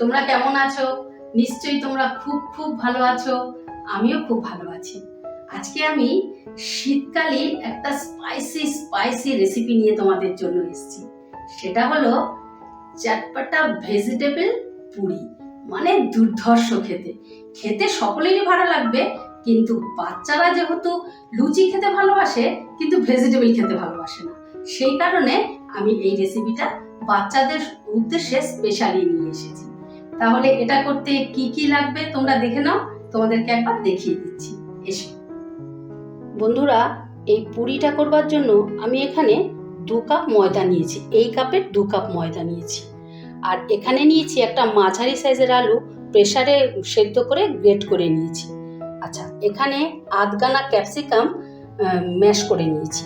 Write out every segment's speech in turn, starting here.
তোমরা কেমন আছো? নিশ্চয়ই তোমরা খুব খুব ভালো আছো। আমিও খুব ভালো আছি। আজকে আমি শীতকালে একটা স্পাইসি স্পাইসি রেসিপি নিয়ে তোমাদের জন্য এসেছি। সেটা হলো চাটপাটা ভেজিটেবল পুরি। মানে দুর্ধর্ষ খেতে। খেতে সকলেরই ভালো লাগবে, কিন্তু বাচ্চারা যেহেতু লুচি খেতে ভালোবাসে, কিন্তু ভেজিটেবল খেতে ভালোবাসে না। সেই কারণে আমি এই রেসিপিটা বাচ্চাদের উদ্দেশ্যে স্পেশালি নিয়ে এসেছি। তাহলে এটা করতে কি কি লাগবে তোমরা দেখে নাও, তোমাদেরকে একবার দেখিয়ে দিচ্ছি। এসো। বন্ধুরা, এই পুরিটা করবার জন্য আমি এখানে দু কাপ ময়দা নিয়েছি, এই কাপের দু কাপ ময়দা নিয়েছি। আর এখানে নিয়েছি একটা মাঝারি সাইজের আলু, প্রেসারে সেদ্ধ করে গ্রেট করে নিয়েছি। আচ্ছা এখানে আধগানা ক্যাপসিকাম ম্যাশ করে নিয়েছি।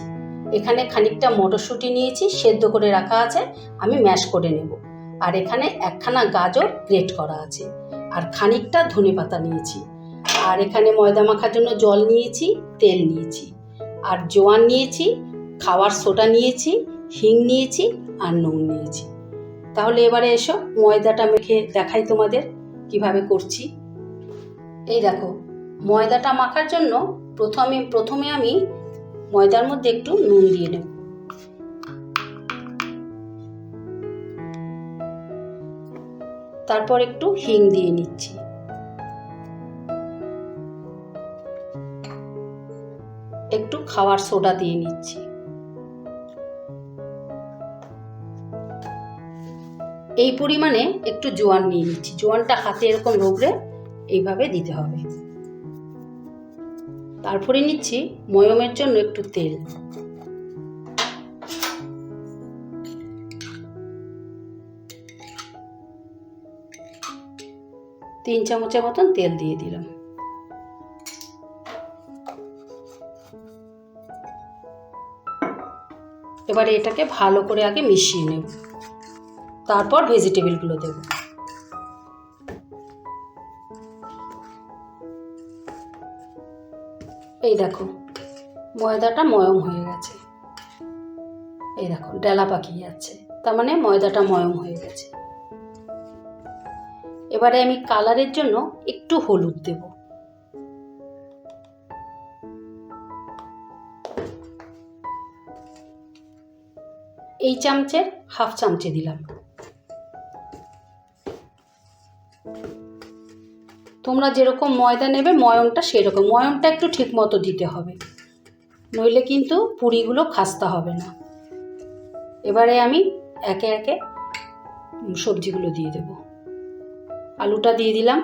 এখানে খানিকটা মটরশুঁটি নিয়েছি, সেদ্ধ করে রাখা আছে, আমি ম্যাশ করে নেব। আর এখানে একখানা গাজর গ্রেট করা আছে। আর খানিকটা ধনে পাতা নিয়েছি। আর এখানে ময়দা মাখার জন্য জল নিয়েছি, তেল নিয়েছি। আর জোয়ান নিয়েছি, খাওয়ার সোডা নিয়েছি, হিং নিয়েছি আর নুন নিয়েছি। তাহলে এবারে এসো, ময়দাটা মেখে দেখাই তোমাদের কীভাবে করছি। এই দেখো, ময়দাটা মাখার জন্য প্রথমে প্রথমে আমি ময়দার মধ্যে একটু নুন দিয়ে নেব। তারপর একটু হিং দিয়ে নিচ্ছি। একটু খাওয়ার সোডা দিয়ে নিচ্ছি। এই পরিমাণে একটু জোয়ান নিয়ে নিচ্ছি। জোয়ানটা হাতে এরকম রোগড়ে এইভাবে দিতে হবে। তারপরে নিচ্ছি ময়মের জন্য একটু তেল। তিন চামচের মতন তেল দিয়ে দিলাম। এবারে এটাকে ভালো করে আগে মিশিয়ে নেব। তারপর ভেজিটেবলগুলো দেবো। এই দেখো, ময়দাটা ময়ম হয়ে গেছে। এই দেখো, ডেলা পাকিয়ে যাচ্ছে তার মানে ময়দাটা ময়ম হয়ে গেছে। এবারে আমি কালারের জন্য একটু হলুদ দেব। এই চামচের হাফ চামচে দিলাম। তোমরা যেরকম ময়দা নেবে ময়মটা সেরকম। ময়মটা একটু ঠিক মতো দিতে হবে। নইলে কিন্তু পুরিগুলো খাস্তা হবে না। এবারে আমি একে একে সবজিগুলো দিয়ে দেব। আলুটা দিয়ে দিলাম।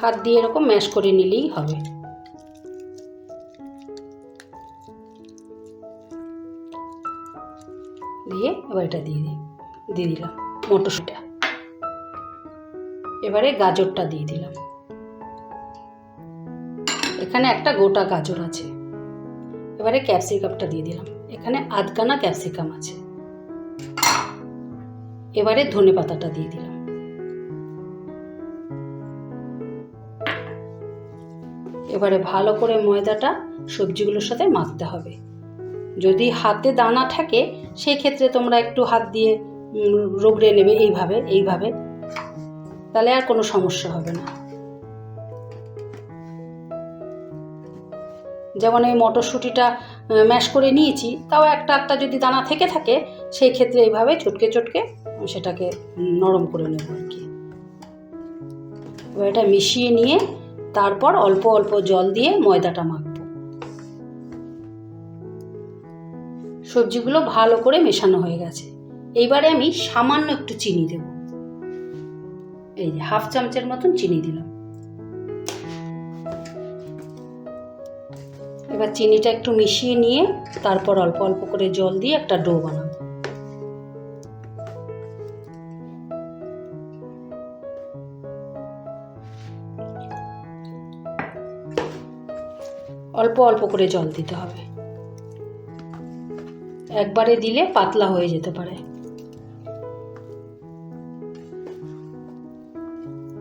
হাত দিয়ে এরকম ম্যাশ করে নিলেই হবে। দিয়ে এবার এটা দিয়ে দিই, দিয়ে দিলাম মটরশুঁটা এবারে গাজরটা দিয়ে দিলাম। এখানে একটা গোটা গাজর আছে। এবারে ক্যাপসিকামটা দিয়ে দিলাম। এখানে আধখানা ক্যাপসিকাম আছে। এবারে ধনে পাতাটা দিয়ে দিলাম। এবারে ভালো করে ময়দাটা সবজিগুলোর সাথে মাখতে হবে। যদি হাতে দানা থাকে সেই ক্ষেত্রে তোমরা একটু হাত দিয়ে রগড়ে নেবে এইভাবে এইভাবে। তাহলে আর কোনো সমস্যা হবে না। যেমন এই মটরশুঁটিটা ম্যাশ করে নিয়েছি, তাও একটা একটা যদি দানা থেকে থাকে সেই ক্ষেত্রে এইভাবে চটকে চটকে সেটাকে নরম করে নেব আর কি। এবার এটা মিশিয়ে নিয়ে তারপর অল্প অল্প জল দিয়ে ময়দাটা মাখব। সবজিগুলো ভালো করে মেশানো হয়ে গেছে। এইবারে আমি সামান্য একটু চিনি দেব। এই যে হাফ চামচের মতন চিনি দিলাম। এবার চিনিটা একটু মিশিয়ে নিয়ে তারপর অল্প অল্প করে জল দিয়ে একটা ডো বানাবো। অল্প অল্প করে জল দিতে হবে। একবারে দিলে পাতলা হয়ে যেতে পারে।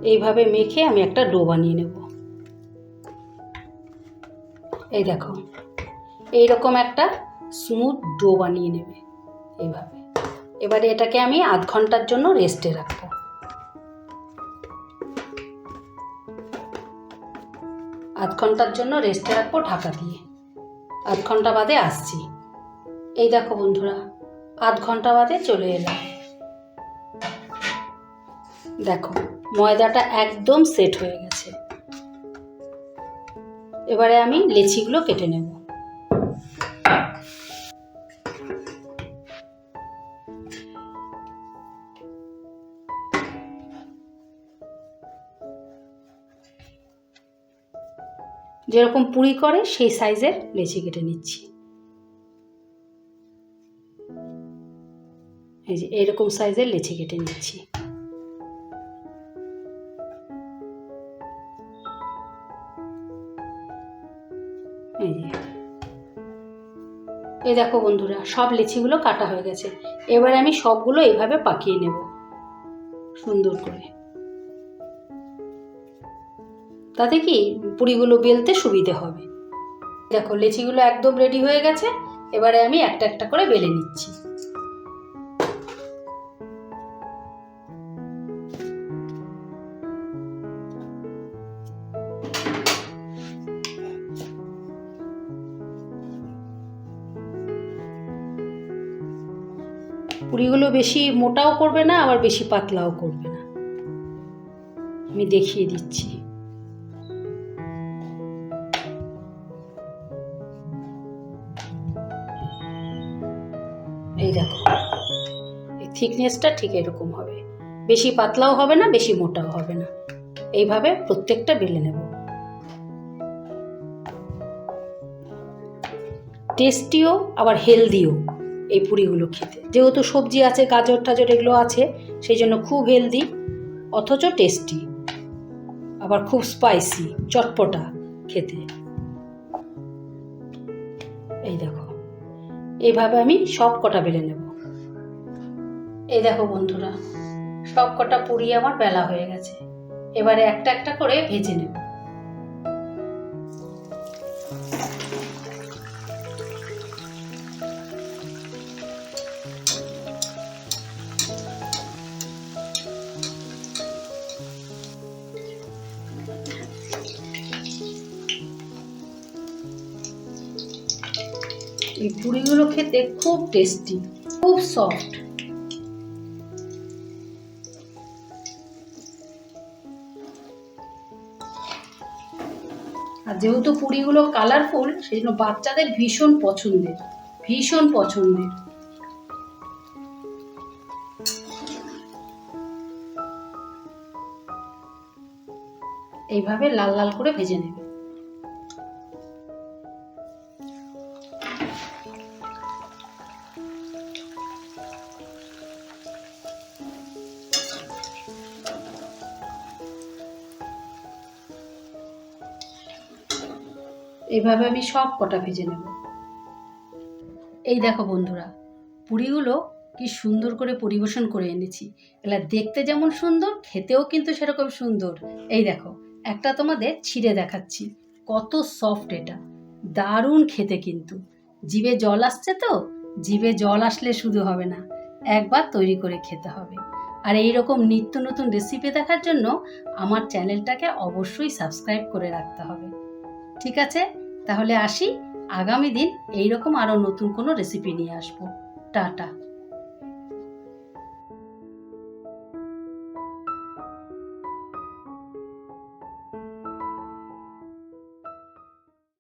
এইভাবে মেখে আমি একটা ডো বানিয়ে নেব। এই দেখো, এইরকম একটা স্মুথ ডো বানিয়ে নেবে এইভাবে। এবারে এটাকে আমি আধ ঘণ্টার জন্য রেস্টে রাখব। আধ ঘণ্টার জন্য রেস্টে রাখব ঢাকা দিয়ে। আধ ঘণ্টা বাদে আসছি। এই দেখো বন্ধুরা, আধ ঘণ্টা বাদে চলে এলাম। দেখো, ময়দাটা একদম সেট হয়ে গেছে। এবারে আমি লেচিগুলো কেটে নেব। যেরকম পুরি করে, সেই সাইজের লেচি কেটে নিচ্ছি। এই যে এরকম সাইজের লেচি কেটে নিচ্ছি। এই এই দেখো বন্ধুরা, সব লেচিগুলো কাটা হয়ে গেছে। এবারে আমি সবগুলো এইভাবে পাকিয়ে নেব। সুন্দর করে। তাতে কি পুরিগুলো বেলতে সুবিধে হবে? দেখো, লেচিগুলো একদম রেডি হয়ে গেছে, এবারে আমি একটা একটা করে বেলে নিচ্ছি। পুরিগুলো বেশি মোটাও করবে না, আবার বেশি পাতলাও করবে না। আমি দেখিয়ে দিচ্ছি। থিকনেসটা ঠিক এরকম হবে। বেশি পাতলাও হবে না, বেশি মোটাও হবে না। এইভাবে প্রত্যেকটা বেলে নেব। টেস্টিও, আবার হেলদিও এই পুরিগুলো খেতে। যেহেতু সবজি আছে, গাজর, টাজর এগুলো আছে, সেই জন্য খুব হেলদি, অথচ টেস্টি, আবার খুব স্পাইসি চটপটা খেতে। এই দেখো, এইভাবে আমি সব কটা বেলে নেব। এই দেখো বন্ধুরা, সব কটা পুরি আমার বেলা হয়ে গেছে। এবারে একটা একটা করে ভেজে নেব। এই পুরিগুলো খেতে খুব টেস্টি খুব সফট যেহেতু পুরিগুলো কালারফুল সেই জন্য বাচ্চাদের ভীষণ পছন্দের ভীষণ পছন্দের। এইভাবে লাল লাল করে ভেজে নেবে। এইভাবে আমি সব কটা ভেজে নেব। এই দেখো বন্ধুরা, পুরিগুলো কি সুন্দর করে পরিবেশন করে এনেছি। এগুলা দেখতে যেমন সুন্দর, খেতেও কিন্তু সেরকম সুন্দর। এই দেখো, একটা তোমাদের ছিঁড়ে দেখাচ্ছি। কত সফট এটা। দারুণ খেতে কিন্তু। জিভে জল আসছে তো, জিভে জল আসলে শুধু হবে না, একবার তৈরি করে খেতে হবে। আর এই রকম নিত্য নতুন রেসিপি দেখার জন্য আমার চ্যানেলটাকে অবশ্যই সাবস্ক্রাইব করে রাখতে হবে। ঠিক আছে? তাহলে আসি। আগামী দিন এইরকম আরও নতুন কোনো রেসিপি নিয়ে আসব। টাটা।